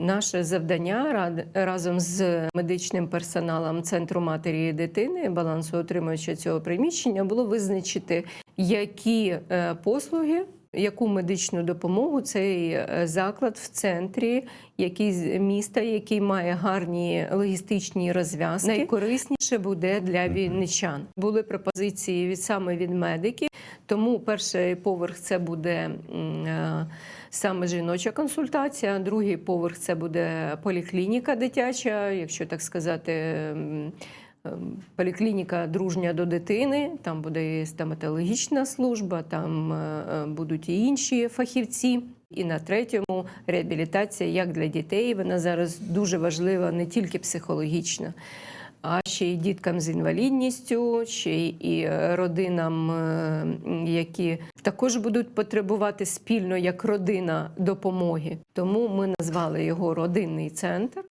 Наше завдання рад- разом з медичним персоналом центру матері і дитини, балансоутримувача цього приміщення, було визначити, які е, послуги. Яку медичну допомогу цей е, заклад в центрі, який міста, який має гарні логістичні розв'язки, найкорисніше буде для вінничан. Були пропозиції від саме від медиків, тому перший поверх це буде е, саме жіноча консультація, другий поверх це буде поліклініка дитяча, якщо так сказати. ем, Поліклініка дружня до дитини, там буде і стоматологічна служба, там е, е, будуть і інші фахівці. І на третьому реабілітація як для дітей. Вона зараз дуже важлива не тільки психологічна, ще й діткам з інвалідністю, ще й родинам, е, які також будуть потребувати спільно як родина допомоги. Тому ми назвали його родинний центр.